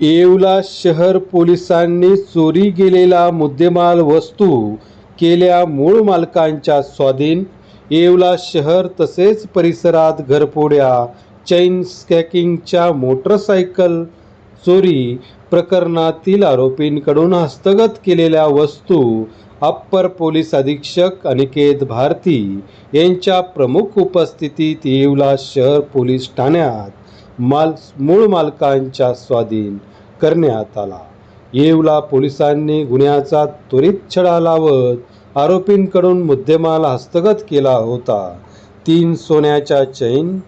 येवला शहर पोलिसांनी चोरी गेलेला मुद्देमाल वस्तू केल्या मूळ मालकांच्या स्वाधीन. येवला शहर तसेच परिसरात घरपोड्या चैन स्कॅकिंगच्या मोटरसायकल चोरी प्रकरणातील आरोपींकडून हस्तगत केलेल्या वस्तू अप्पर पोलीस अधीक्षक अनिकेत भारती यांच्या प्रमुख उपस्थितीत येवला शहर पोलीस ठाण्यात. माल मूळ मालकांच्या स्वाधीन करण्यात आला. येवला पोलिसांनी गुन्ह्याचा त्वरित छडा लावत आरोपींकडून मुद्देमाल हस्तगत केला होता. तीन सोन्याच्या चैन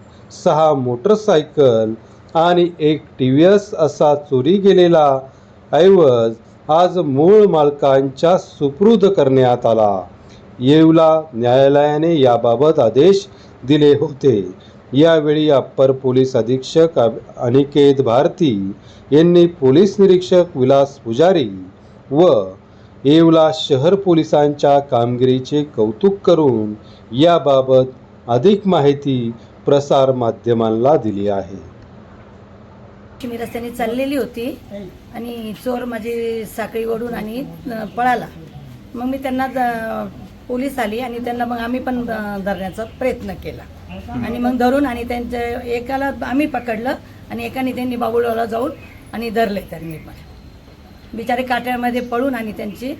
सहा मोटरसायकल आणि एक टी व्ही एस असा चोरी गेलेला ऐवज आज मूळ मालकांच्या सुपूर्द करण्यात आला. येवला न्यायालयाने याबाबत आदेश दिले होते. यावेळी अप्पर पोलीस अधीक्षक अनिकेत भारती यांनी पोलीस निरीक्षक विलास पुजारी व येवला शहर पोलिसांच्या कामगिरीचे कौतुक करून याबाबत अधिक माहिती प्रसार माध्यमांना दिली आहे. मी रस्त्याने चाललेली होती आणि चोर माझी साखळी ओढून आणि पळाला. मग मी त्यांना पोलीस आली आणि त्यांना मग आम्ही पण धरण्याचा प्रयत्न केला. आणि मग धरून आणि त्यांच्या एकाला आम्ही पकडलं आणि एकाने त्यांनी बाबुळाला जाऊन आणि धरले त्यांनी पण. बिचारे काट्यामध्ये पळून आणि त्यांची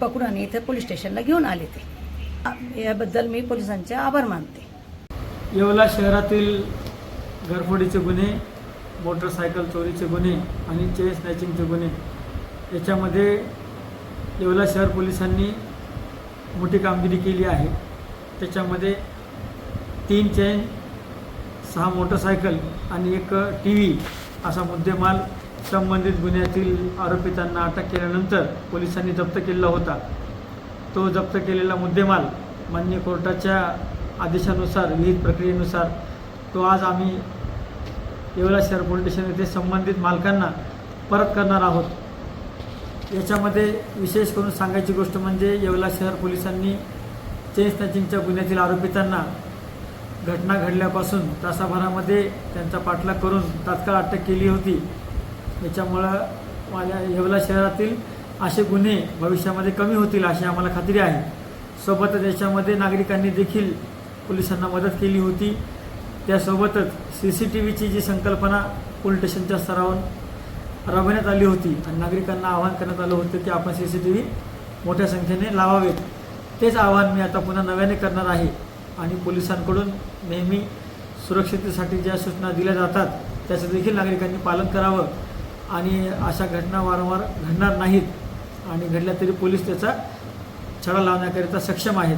पकडून आणि इथं पोलीस स्टेशनला घेऊन आले ते. याबद्दल मी पोलिसांचे आभार मानते. येवला शहरातील घरफोडीचे गुन्हे मोटरसायकल चोरीचे गुन्हे आणि चेन स्नॅचिंगचे गुन्हे याच्यामध्ये येवला शहर पोलिसांनी मोठी कामगिरी केली आहे. त्याच्यामध्ये तीन चेन सहा मोटरसायकल आणि एक टी व्ही असा मुद्देमाल संबंधित गुन्ह्यातील आरोपितांना अटक केल्यानंतर पोलिसांनी जप्त केलेला होता. तो जप्त केलेला मुद्देमाल मान्य कोर्टाच्या आदेशानुसार विहित प्रक्रियेनुसार तो आज आम्ही येवला शहर पोलीस स्टेशन येथे संबंधित मालकांना परत करणार आहोत. याच्यामध्ये विशेष करून सांगायची गोष्ट म्हणजे येवला शहर पोलिसांनी चेन स्नॅचिंगच्या गुन्ह्यातील आरोपितांना घटना घडल्यापासून तासाभरामध्ये त्यांचा पाठलाग करून तात्काळ अटक केली होती. याच्यामुळं माझ्या येवला शहरातील असे गुन्हे भविष्यामध्ये कमी होतील अशी आम्हाला खात्री आहे. सोबतच याच्यामध्ये नागरिकांनी देखील पोलिसांना मदत केली होती. त्यासोबतच सी सी टी व्हीची जी संकल्पना पोलीस स्टेशनच्या स्तरावर राबवण्यात आली होती आणि नागरिकांना आवाहन करण्यात आलं होतं की आपण सी सी टी व्ही मोठ्या संख्येने लावावेत. तेच आवाहन मी आता पुन्हा नव्याने करणार आहे आणि पोलिसांकडून नेहमी सुरक्षितेसाठी ज्या सूचना दिल्या जातात त्याचं देखील नागरिकांनी पालन करावं. आणि अशा घटना वारंवार घडणार नाहीत आणि घडल्या तरी पोलीस त्याचा छडा लावण्याकरिता सक्षम आहेत.